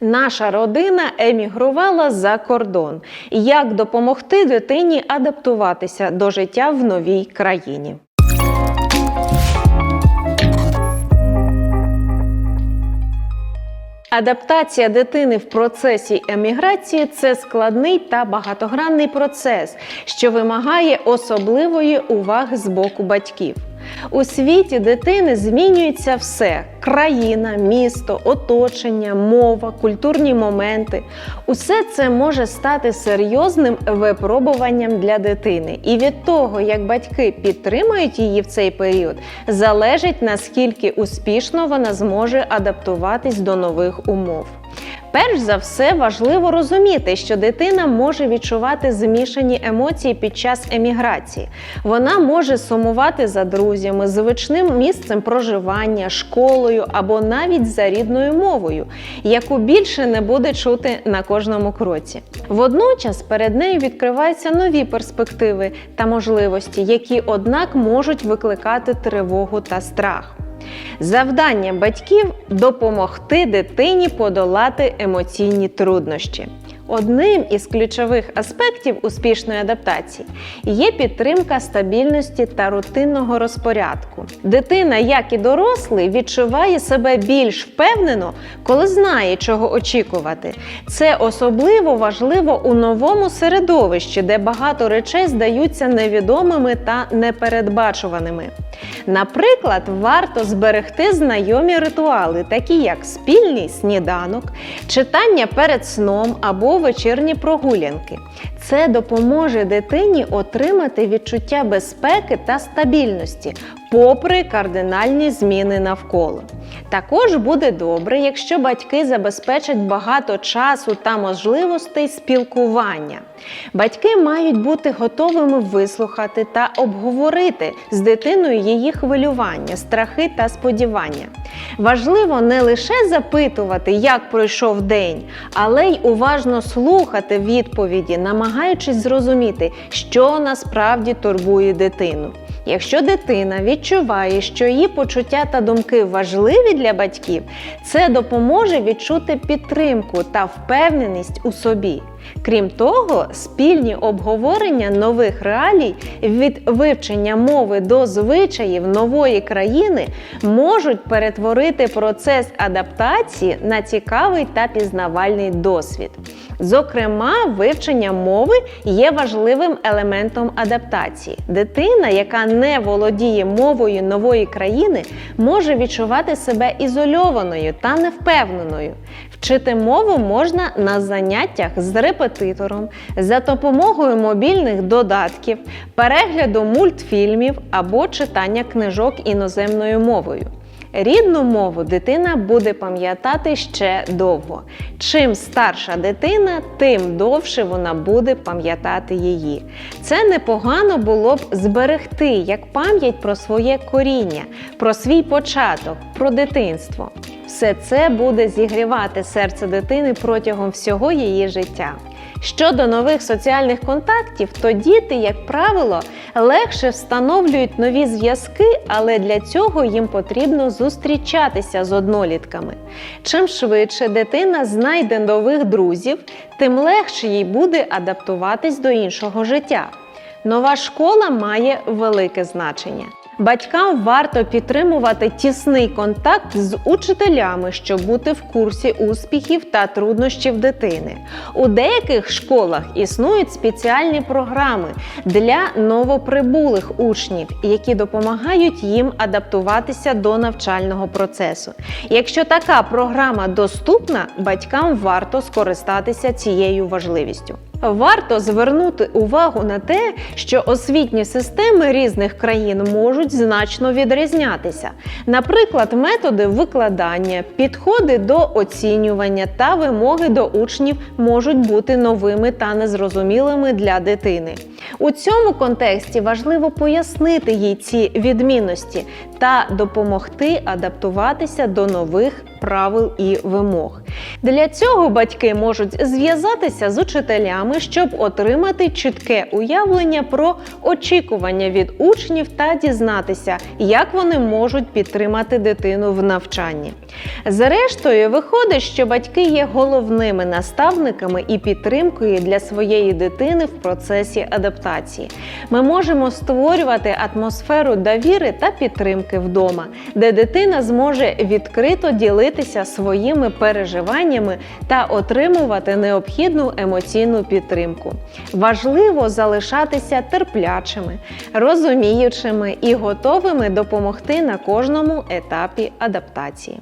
Наша родина емігрувала за кордон. Як допомогти дитині адаптуватися до життя в новій країні? Адаптація дитини в процесі еміграції це складний та багатогранний процес, що вимагає особливої уваги з боку батьків. У світі дитини змінюється все: країна, місто, оточення, мова, культурні моменти. Усе це може стати серйозним випробуванням для дитини. І від того, як батьки підтримують її в цей період, залежить наскільки успішно вона зможе адаптуватись до нових умов. Перш за все важливо розуміти, що дитина може відчувати змішані емоції під час еміграції. Вона може сумувати за друзями, звичним місцем проживання, школою або навіть за рідною мовою, яку більше не буде чути на кожному кроці. Водночас перед нею відкриваються нові перспективи та можливості, які, однак, можуть викликати тривогу та страх. Завдання батьків допомогти дитині подолати емоційні труднощі. Одним із ключових аспектів успішної адаптації є підтримка стабільності та рутинного розпорядку. Дитина, як і дорослий, відчуває себе більш впевнено, коли знає, чого очікувати. Це особливо важливо у новому середовищі, де багато речей здаються невідомими та непередбачуваними. Наприклад, варто зберегти знайомі ритуали, такі як спільний сніданок, читання перед сном або вечірні прогулянки. Це допоможе дитині отримати відчуття безпеки та стабільності, попри кардинальні зміни навколо. Також буде добре, якщо батьки забезпечать багато часу та можливостей спілкування. Батьки мають бути готовими вислухати та обговорити з дитиною її хвилювання, страхи та сподівання. Важливо не лише запитувати, як пройшов день, але й уважно слухати відповіді, намагаючись зрозуміти, що насправді турбує дитину. Якщо дитина відчуває, що її почуття та думки важливі для батьків, це допоможе відчути підтримку та впевненість у собі. Крім того, спільні обговорення нових реалій від вивчення мови до звичаїв нової країни можуть перетворити процес адаптації на цікавий та пізнавальний досвід. Зокрема, вивчення мови є важливим елементом адаптації. Дитина, яка не володіє мовою нової країни, може відчувати себе ізольованою та невпевненою. Вчити мову можна на заняттях з репетитором, за допомогою мобільних додатків, перегляду мультфільмів або читання книжок іноземною мовою. Рідну мову дитина буде пам'ятати ще довго. Чим старша дитина, тим довше вона буде пам'ятати її. Це непогано було б зберегти як пам'ять про своє коріння, про свій початок, про дитинство. Все це буде зігрівати серце дитини протягом всього її життя. Щодо нових соціальних контактів, то діти, як правило, легше встановлюють нові зв'язки, але для цього їм потрібно зустрічатися з однолітками. Чим швидше дитина знайде нових друзів, тим легше їй буде адаптуватись до іншого життя. Нова школа має велике значення. Батькам варто підтримувати тісний контакт з учителями, щоб бути в курсі успіхів та труднощів дитини. У деяких школах існують спеціальні програми для новоприбулих учнів, які допомагають їм адаптуватися до навчального процесу. Якщо така програма доступна, батькам варто скористатися цією важливістю. Варто звернути увагу на те, що освітні системи різних країн можуть значно відрізнятися. Наприклад, методи викладання, підходи до оцінювання та вимоги до учнів можуть бути новими та незрозумілими для дитини. У цьому контексті важливо пояснити їй ці відмінності та допомогти адаптуватися до нових правил і вимог. Для цього батьки можуть зв'язатися з учителями, щоб отримати чітке уявлення про очікування від учнів та дізнатися, як вони можуть підтримати дитину в навчанні. Зрештою, виходить, що батьки є головними наставниками і підтримкою для своєї дитини в процесі адаптації. Ми можемо створювати атмосферу довіри та підтримки вдома, де дитина зможе відкрито ділитися своїми переживаннями та отримувати необхідну емоційну підтримку. Важливо залишатися терплячими, розуміючими і готовими допомогти на кожному етапі адаптації.